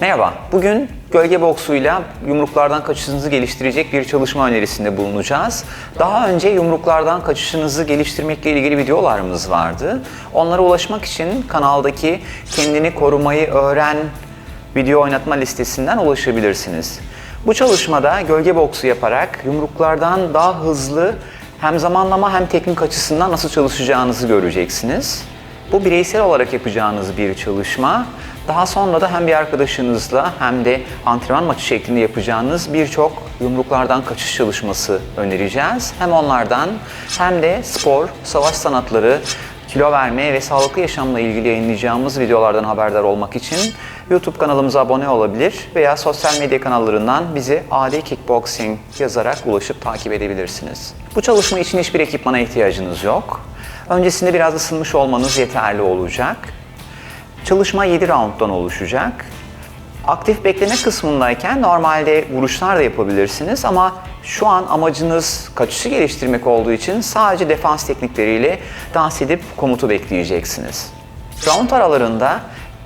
Merhaba, bugün gölge boksuyla yumruklardan kaçışınızı geliştirecek bir çalışma önerisinde bulunacağız. Daha önce yumruklardan kaçışınızı geliştirmekle ilgili videolarımız vardı. Onlara ulaşmak için kanaldaki kendini korumayı öğren video oynatma listesinden ulaşabilirsiniz. Bu çalışmada gölge boksu yaparak yumruklardan daha hızlı hem zamanlama hem teknik açısından nasıl çalışacağınızı göreceksiniz. Bu bireysel olarak yapacağınız bir çalışma. Daha sonra da hem bir arkadaşınızla hem de antrenman maçı şeklinde yapacağınız birçok yumruklardan kaçış çalışması önereceğiz. Hem onlardan hem de spor, savaş sanatları, kilo verme ve sağlıklı yaşamla ilgili yayınlayacağımız videolardan haberdar olmak için YouTube kanalımıza abone olabilir veya sosyal medya kanallarından bizi AD Kickboxing yazarak ulaşıp takip edebilirsiniz. Bu çalışma için hiçbir ekipmana ihtiyacınız yok. Öncesinde biraz ısınmış olmanız yeterli olacak. Çalışma 7 rounddan oluşacak. Aktif bekleme kısmındayken normalde vuruşlar da yapabilirsiniz ama şu an amacınız kaçışı geliştirmek olduğu için sadece defans teknikleriyle dans edip komutu bekleyeceksiniz. Round aralarında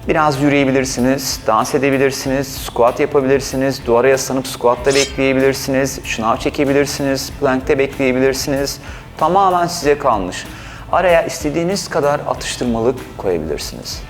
biraz yürüyebilirsiniz, dans edebilirsiniz, squat yapabilirsiniz, duvara yaslanıp squatta bekleyebilirsiniz, şınav çekebilirsiniz, plankte bekleyebilirsiniz. Tamamen size kalmış. Araya istediğiniz kadar atıştırmalık koyabilirsiniz.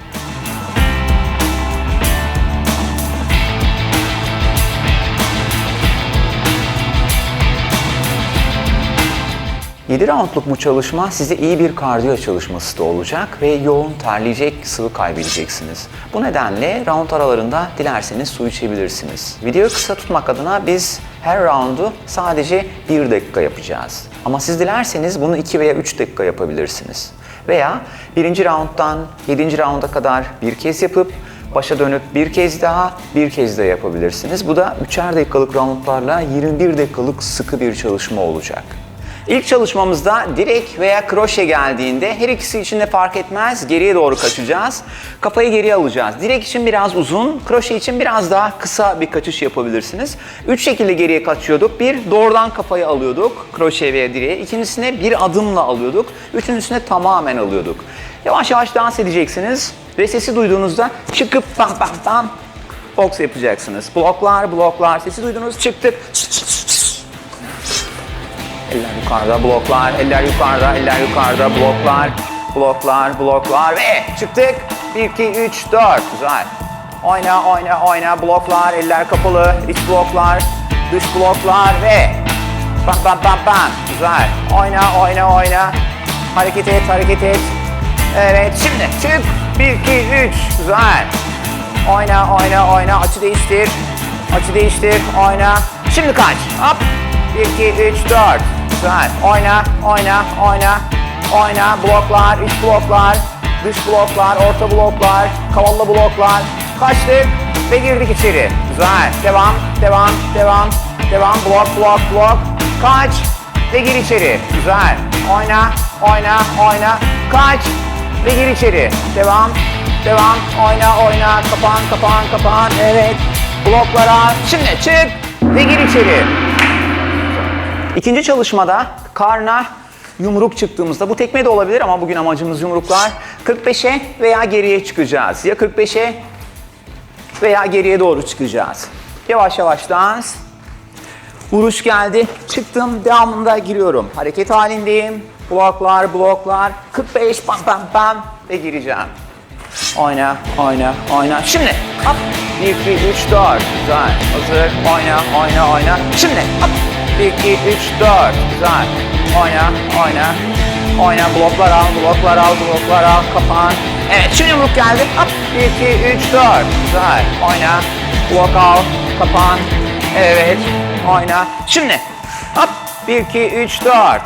Yedi roundluk bu çalışma size iyi bir kardiyo çalışması da olacak ve yoğun terleyecek, sıvı kaybedeceksiniz. Bu nedenle round aralarında dilerseniz su içebilirsiniz. Videoyu kısa tutmak adına biz her roundu sadece 1 dakika yapacağız. Ama siz dilerseniz bunu 2 veya 3 dakika yapabilirsiniz. Veya birinci rounddan 7. rounda kadar bir kez yapıp başa dönüp bir kez daha, bir kez daha yapabilirsiniz. Bu da 3'er dakikalık roundlarla 21 dakikalık sıkı bir çalışma olacak. İlk çalışmamızda direk veya kroşe geldiğinde her ikisi için de fark etmez geriye doğru kaçacağız. Kafayı geriye alacağız. Direk için biraz uzun, kroşe için biraz daha kısa bir kaçış yapabilirsiniz. Üç şekilde geriye kaçıyorduk. Bir, doğrudan kafayı alıyorduk kroşe veya direğe. İkincisine bir adımla alıyorduk. Üçüncüsüne tamamen alıyorduk. Yavaş yavaş dans edeceksiniz ve sesi duyduğunuzda çıkıp bam bam bam boks yapacaksınız. Bloklar, bloklar. Sesi duydunuz, çıktık. Eller yukarıda, bloklar, eller yukarıda, eller yukarıda, bloklar, bloklar, bloklar ve çıktık. 1, 2, 3, 4. Güzel. Oyna, oyna, oyna. Bloklar, eller kapalı, iç bloklar, dış bloklar ve bam bam bam bam. Güzel. Oyna, oyna, oyna. Hareket et, hareket et. Evet, şimdi çık. 1, 2, 3. Güzel. Oyna, oyna, oyna. Açı değiştir. Açı değiştir. Oyna. Şimdi kaç. Hop. 1, 2, 3, 4. Güzel. Oyna, oyna, oyna. Oyna. Bloklar, iç bloklar, dış bloklar, orta bloklar, kavallı bloklar. Kaçtık ve girdik içeri. Güzel. Devam, devam, devam, devam. Blok, blok, blok. Kaç ve gir içeri. Güzel. Oyna, oyna, oyna. Kaç ve gir içeri. Devam, devam. Oyna, oyna. Kapan, kapan, kapan. Evet. Bloklara. Şimdi çık ve gir içeri. İkinci çalışmada karna yumruk çıktığımızda bu tekme de olabilir ama bugün amacımız yumruklar. 45'e veya geriye çıkacağız. Ya 45'e veya geriye doğru çıkacağız. Yavaş yavaş dans. Vuruş geldi. Çıktım. Devamında giriyorum. Hareket halindeyim. Bloklar, bloklar. 45 pam pam pam ve gireceğim. Oyna, oyna, oyna. Şimdi hop. 1, 2, 3, 4. Güzel. Hazır. Oyna, oyna, oyna. Şimdi hop. 1, 2, 3, 4. Güzel. Oyna, oyna. Oyna. Bloklar al, bloklar al, bloklar al. Kapan. Evet. Şimdi yumruk geldi. Hop. 1, 2, 3, 4. Güzel. Oyna. Blok al. Kapan. Evet. Oyna. Şimdi. Hop. 1, 2, 3, 4.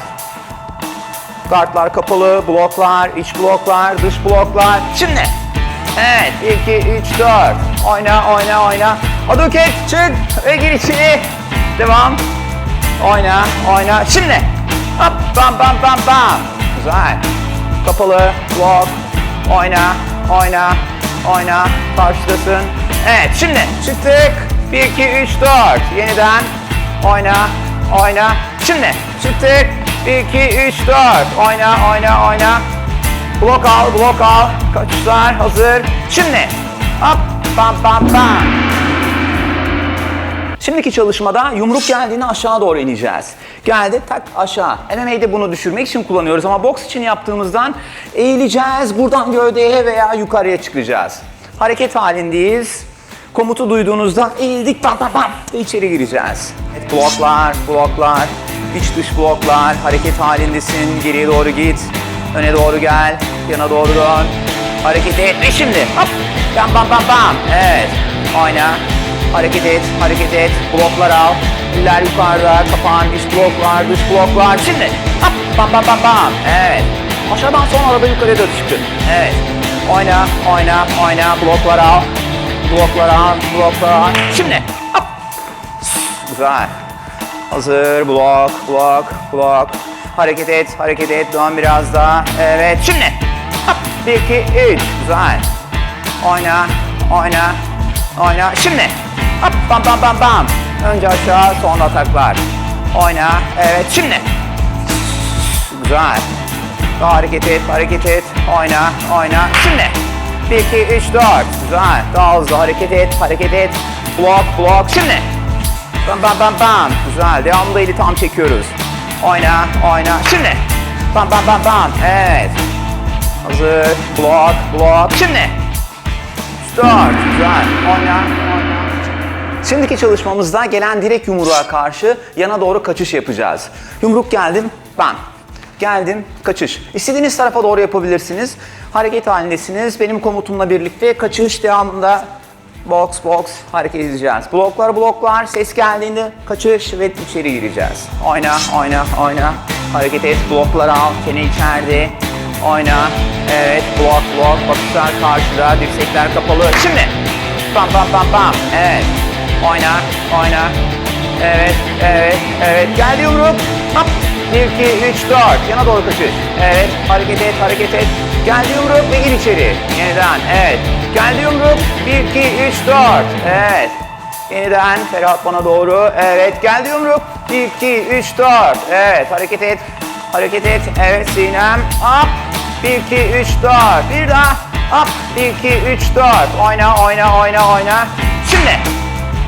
Kartlar kapalı, bloklar, iç bloklar, dış bloklar. Şimdi. Evet, 1, 2, 3, 4. Oyna, oyna, oyna. Aduket, çık ve gir içeri. Devam. Oyna, oyna. Şimdi. Hop, bam, bam, bam, bam. Güzel. Kapalı, blok. Oyna, oyna, oyna. Karşıdasın. Evet, şimdi çıktık. 1, 2, 3, 4. Yeniden. Oyna, oyna. Şimdi çıktık. 1, 2, 3, 4. Oyna, oyna, oyna. Blok al, blok al. Kaçışlar hazır. Şimdi. Hop. bam bam bam. Şimdiki çalışmada yumruk geldiğinde aşağı doğru ineceğiz. Geldi tak aşağı. MMA'de bunu düşürmek için kullanıyoruz ama boks için yaptığımızdan eğileceğiz. Buradan gövdeye veya yukarıya çıkacağız. Hareket halindeyiz. Komutu duyduğunuzda eğildik bam bam bam ve içeri gireceğiz. Evet, bloklar, bloklar, iç dış bloklar, hareket halindesin. Geriye doğru git, öne doğru gel, yana doğru dön. Hareket et ve şimdi hop bam bam bam bam. Evet, oyna. Hareket et, hareket et. Bloklar al. Eller yukarıda, kapağın iç bloklar, dış bloklar. Şimdi hop, bam bam bam bam. Evet. Aşağıdan son arada yukarıya doğru çıkın. Evet. Oyna, oyna, oyna. Bloklar al. Bloklar al, bloklar al. Şimdi hop. Güzel. Hazır. Blok, blok, blok. Hareket et, hareket et. Dön biraz daha. Evet. Şimdi. Hop. 1, 2, 3. Güzel. Oyna, oyna, oyna. Şimdi. Hop, bam bam bam bam. Önce aşağı, sonra ataklar. Oyna. Evet, şimdi. Güzel. Daha hareket et, hareket et. Oyna, oyna. Şimdi. 1, 2, 3, 4. Güzel. Daha hızlı hareket et, hareket et. Blok, blok. Şimdi. Bam bam bam bam. Güzel. Devamlı eli tam çekiyoruz. Oyna, oyna. Şimdi. Bam bam bam bam. Evet. Hazır. Blok, blok. Şimdi. Start. Güzel. Oyna. Şimdiki çalışmamızda gelen direkt yumruğa karşı yana doğru kaçış yapacağız. Yumruk geldim, bam. Geldim, kaçış. İstediğiniz tarafa doğru yapabilirsiniz. Hareket halindesiniz. Benim komutumla birlikte kaçış devamında box box hareket edeceğiz. Bloklar bloklar, ses geldiğinde kaçış ve içeri gireceğiz. Oyna, oyna, oyna. Hareket et, bloklar al, çene içeride. Oyna, evet, blok blok, bakışlar karşıda, dirsekler kapalı. Şimdi, bam bam bam bam, evet. Oyna, oyna. Evet, evet, evet. Geldi yumruk. Hop. 1, 2, 3, 4. Yana doğru kaçış. Evet, hareket et, hareket et. Geldi yumruk ve gir içeri. Yeniden, evet. Geldi yumruk. 1, 2, 3, 4. Evet. Yeniden Ferhat bana doğru. Evet, geldi yumruk. 1, 2, 3, 4. Evet, hareket et. Hareket et. Evet, Sinem. Hop. 1, 2, 3, 4. Bir daha. Hop. 1, 2, 3, 4. Oyna, oyna, oyna, oyna. Şimdi.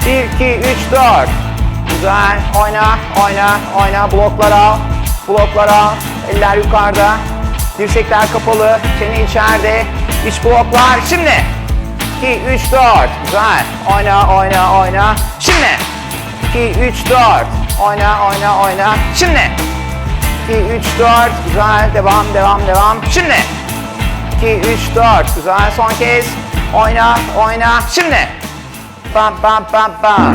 1, 2, 3, 4. Güzel. Oyna, oyna, oyna. Bloklar al. Bloklar al. Eller yukarıda. Dirsekler kapalı. Çene içeride. İç bloklar. Şimdi. 2, 3, 4. Güzel. Oyna, oyna, oyna. Şimdi. 2, 3, 4. Oyna, oyna, oyna. Şimdi. 2, 3, 4. Güzel. Devam, devam, devam. Şimdi. 2, 3, 4. Güzel. Son kez. Oyna, oyna. Şimdi. Bam bam bam bam.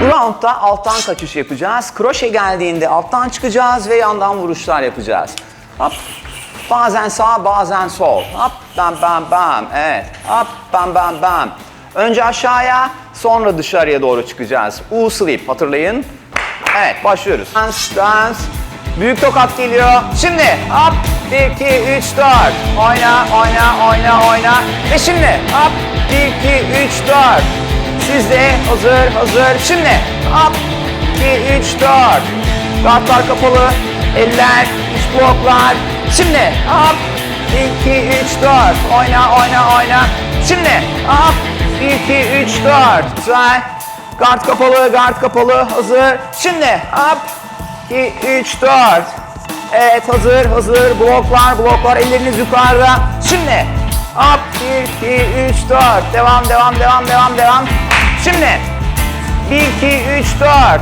Bu roundda alttan kaçış yapacağız. Kroşe geldiğinde alttan çıkacağız ve yandan vuruşlar yapacağız. Hop. Bazen sağ, bazen sol. Hop, bam bam bam. Evet. Hop, bam bam bam. Önce aşağıya, sonra dışarıya doğru çıkacağız. U slip hatırlayın. Evet, başlıyoruz. Dance, dance. Büyük tokat geliyor. Şimdi hop 1 2 3 4. Oyna oyna oyna oyna. Ve şimdi hop 1 2 3 4. Siz de hazır hazır. Şimdi hop 2 3 4. Kartlar kapalı. Eller, iç bloklar. Şimdi 1 2 3 4. Oyna oyna oyna. Şimdi 1 2 3 4. Güzel. Guard kapalı, guard kapalı. Hazır. Şimdi hop 2, 3, 4. Evet hazır hazır bloklar bloklar elleriniz yukarıda. Şimdi up 1, 2, 3, 4. Devam devam devam devam devam. Şimdi 1, 2, 3, 4.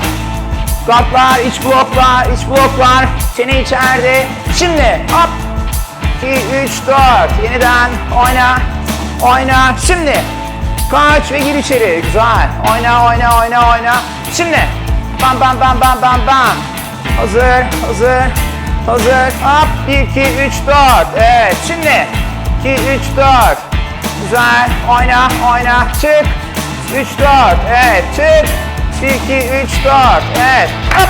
Kartlar, iç bloklar, iç bloklar. Çene içeride. Şimdi up 2, 3, 4. Yeniden oyna. Oyna. Şimdi kaç ve gir içeri. Güzel. Oyna oyna oyna oyna. Şimdi bam bam bam bam bam bam. Hazır, hazır, hazır. Hop, 1, 2, 3, 4. Evet, şimdi 2, 3, 4. Güzel, oyna, oyna, çık. 3, 4, evet, çık. 1, 2, 3, 4, evet. Hop.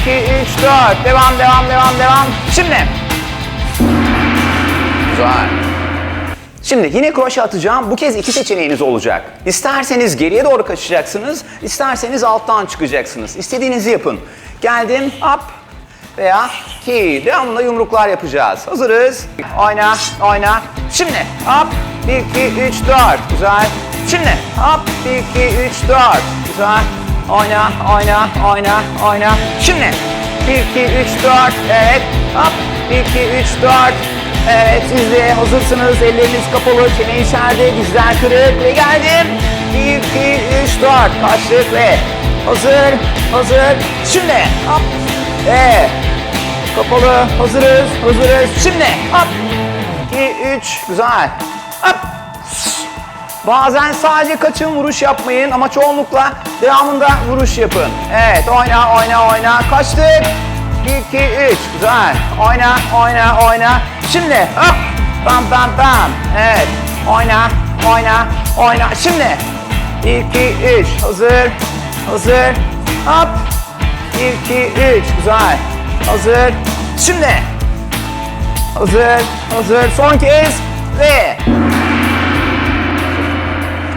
2, 3, 4. Devam, devam, devam, devam. Şimdi. Güzel. Şimdi yine kroşe atacağım. Bu kez iki seçeneğiniz olacak. İsterseniz geriye doğru kaçacaksınız, isterseniz alttan çıkacaksınız. İstediğinizi yapın. Geldim, up. Veya ki. Devamında yumruklar yapacağız. Hazırız. Oyna, oyna. Şimdi hop 1 2 3 4. Güzel. Şimdi hop 1 2 3 4. Güzel. Oyna, oyna, oyna, oyna. Şimdi 1 2 3 4. Evet. Hop 1 2 3 4. Evet siz de hazırsınız. Elleriniz kapalı, çene içeride, dizler kırık ve geldim. 1 2 3 4. Kaçtık ve hazır, hazır. Şimdi hop. Evet. Kapalı. Hazırız. Hazırız. Şimdi hop. 2 3 güzel. Hop. Bazen sadece kaçın vuruş yapmayın ama çoğunlukla devamında vuruş yapın. Evet oyna oyna oyna. Kaçtık. 1 2 3 güzel. Oyna oyna oyna. Şimdi hop. Bam bam bam. Evet. Oyna oyna oyna. Şimdi 1 2 3 hazır. Hazır. Hop. 1 2 3 güzel. Hazır. Şimdi Hazır, hazır. Son kez ve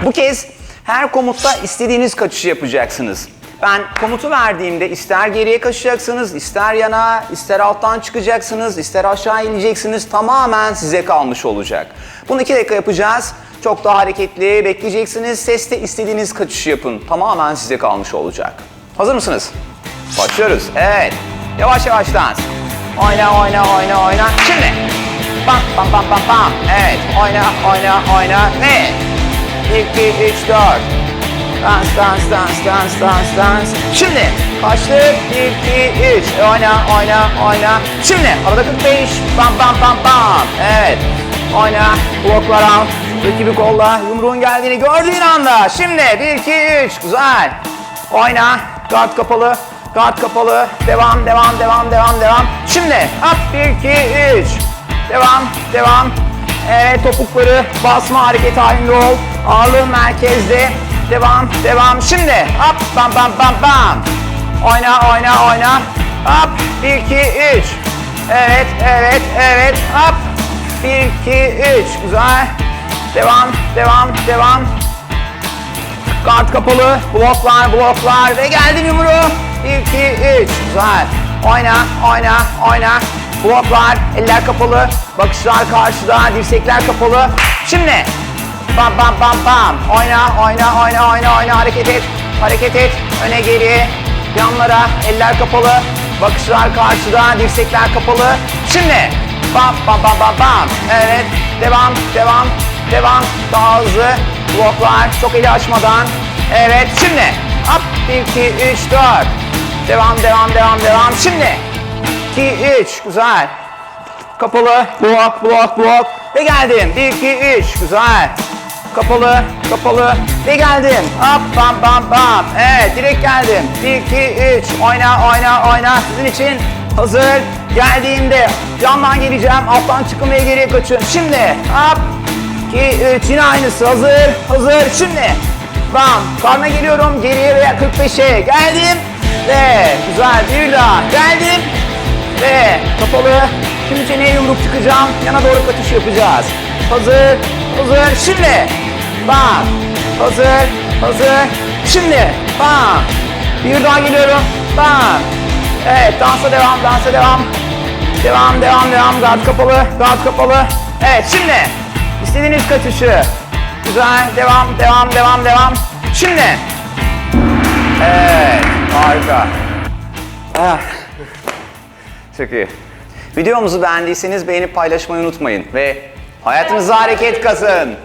bu kez her komutta istediğiniz kaçışı yapacaksınız. Ben komutu verdiğimde ister geriye kaçacaksınız, ister yana, ister alttan çıkacaksınız, ister aşağı ineceksiniz. Tamamen size kalmış olacak. Bunu iki dakika yapacağız. Çok daha hareketli bekleyeceksiniz. Seste istediğiniz kaçışı yapın. Tamamen size kalmış olacak. Hazır mısınız? Başlıyoruz. Evet. Yavaş yavaş dans. Oyna, oyna, oyna, oyna. Şimdi. Bam, bam, bam, bam, bam. Evet. Oyna, oyna, oyna. Ve 2, 3, 4. Dans, dans, dans, dans, dans, dans. Şimdi başlık 1, 2, 3. Oyna, oyna, oyna. Şimdi arada 45. Bam, bam, bam, bam. Evet. Oyna, bloklar al. Rakibi kolla. Yumruğun geldiğini gördüğün anda. Şimdi 1, 2, 3. Güzel. Oyna. Guard kapalı. Guard kapalı. Devam, devam, devam, devam, devam. Şimdi hop 1, 2, 3. Devam, devam. Evet topukları basma hareketi halinde ol. Ağırlığın merkezde. Devam, devam. Şimdi hop bam bam bam bam. Oyna, oyna, oyna. Hop 1, 2, 3. Evet, evet, evet. Hop 1, 2, 3. Güzel. Devam, devam, devam. Kart kapalı. Bloklar, bloklar. Ve geldim yumruğu. 1, 2, 3. Güzel. Oyna, oyna, oyna. Bloklar, eller kapalı. Bakışlar karşıda, dirsekler kapalı. Şimdi. Bam bam bam bam. Oyna, oyna, oyna, oyna, oyna. Hareket et. Hareket et. Öne geri. Yanlara, eller kapalı. Bakışlar karşıda, dirsekler kapalı. Şimdi. Bam bam bam bam bam. Evet. Devam, devam, devam. Daha hızlı. Bloklar çok eli açmadan. Evet şimdi. Hop 1, 2, 3, 4. Devam devam devam devam. Şimdi. 2, 3 güzel. Kapalı blok blok blok. Ve geldim. 1, 2, 3 güzel. Kapalı kapalı. Ve geldim. Hop bam bam bam. Evet direkt geldim. 1, 2, 3. Oyna oyna oyna. Sizin için hazır. Geldiğimde yandan geleceğim. Alttan ve geriye kaçın. Şimdi hop 2, 3 yine aynısı hazır hazır şimdi bam karna geliyorum geriye veya 45'e geldim ve güzel bir daha geldim. Ve kapalı. Şimdi çeneye yumruk çıkacağım. Yana doğru kaçış yapacağız. Hazır hazır. Şimdi. Bam. Hazır hazır. Şimdi. Bam. Bir daha geliyorum. Bam. Evet dansa devam dansa devam. Devam devam devam. Guard kapalı guard kapalı. Evet şimdi. İstediğiniz kaçışı. Güzel. Devam, devam, devam, devam. Şimdi. Evet. Harika. Ah. Çok iyi. Videomuzu beğendiyseniz beğenip paylaşmayı unutmayın. Ve hayatınıza hareket kazın.